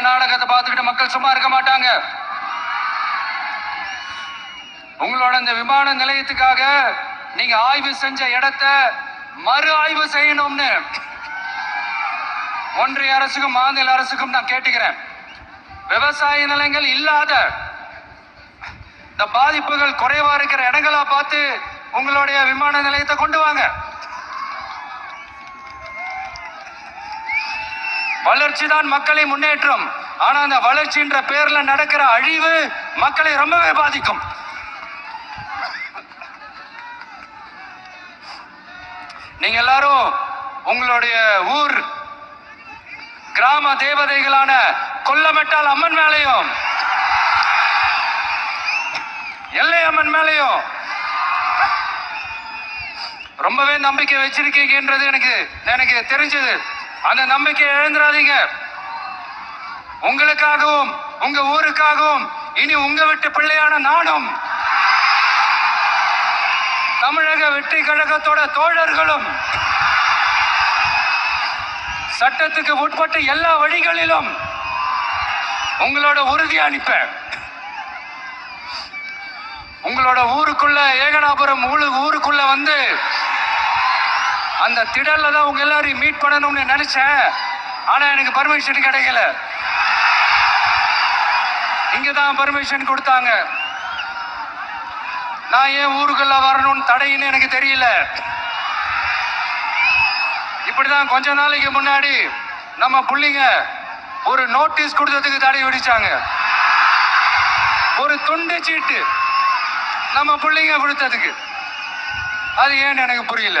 நாடகத்தை பார்த்துக்கிட்டு மக்கள் சும்மா இருக்க மாட்டாங்க. உங்களோட இந்த விமான நிலையத்துக்காக நீங்க ஆய்வு செஞ்ச இடத்த மறு ஆய்வு செய்யணும்னு ஒன்றிய அரசுக்கும் மாநில அரசுக்கும் நான் கேட்டுக்கிறேன். விவசாய நிலங்கள் இல்லாத இந்த பாதிப்புகள் குறைவா இருக்கிற இடங்களா பார்த்து உங்களுடைய விமான நிலையத்தை கொண்டு வாங்க. வளர்ச்சி தான் மக்களை முன்னேற்றம். ஆனா அந்த வளர்ச்சின்ற பேர்ல நடக்கிற அழிவு மக்களை ரொம்பவே பாதிக்கும். நீங்க எல்லாரும் உங்களுடைய ஊர் கிராம தேவதைகளான கொல்லமெட்டால் அம்மன் மேலையும் எல்லை அம்மன் மேலையும் ரொம்பவே நம்பிக்கை வச்சிருக்கீங்கன்றது எனக்கு எனக்கு தெரிஞ்சது. அந்த நம்பிக்கை இழந்துடாதீங்க உங்களுக்காகவும் உங்க ஊருக்காகவும் இனி உங்க விட்டு பிள்ளையான நானும். தமிழக வெற்றி கழகத்தோட தோழர்களும் சட்டத்துக்கு உட்பட்டு எல்லா வழிகளிலும் உங்களோட உறுதி அனுப்பேன் உங்களோட ஊருக்குள்ள ஏகனாபுரம் ஊருக்குள்ள வந்து அந்த திடல்ல தான் உங்க எல்லாரையும் மீட் பண்ணணும்னு நினைச்சேன். ஆனா எனக்கு பர்மிஷன் கிடைக்கல. இங்க தான் பர்மிஷன் கொடுத்தாங்க. நான் ஏன் ஊருக்குள்ள வரணும்னு தடைன்னு எனக்கு தெரியல. இப்படிதான் கொஞ்ச நாளைக்கு முன்னாடி நம்ம பிள்ளைங்க ஒரு நோட்டீஸ் கொடுத்ததுக்கு தடை விடிச்சாங்க ஒரு துண்டு சீட்டு நம்ம பிள்ளைங்க கொடுத்ததுக்கு. அது ஏன்னு எனக்கு புரியல.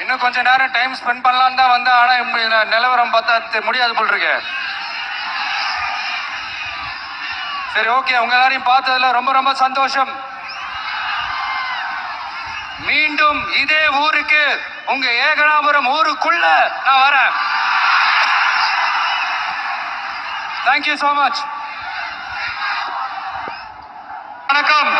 இன்னும் கொஞ்ச நேரம் டைம் ஸ்பெண்ட் பண்ணலான்னு தான் வந்தேன். ஆனால் நிலவரம் பார்த்தா முடியாது போல் இருக்கு. சரி ஓகே உங்க எல்லாரையும் பார்த்ததுல ரொம்ப ரொம்ப சந்தோஷம். மீண்டும் இதே ஊருக்கு உங்க ஏகனாபுரம் ஊருக்குள்ள நான் வரேன். தேங்க்யூ ஸோ மச் வணக்கம்.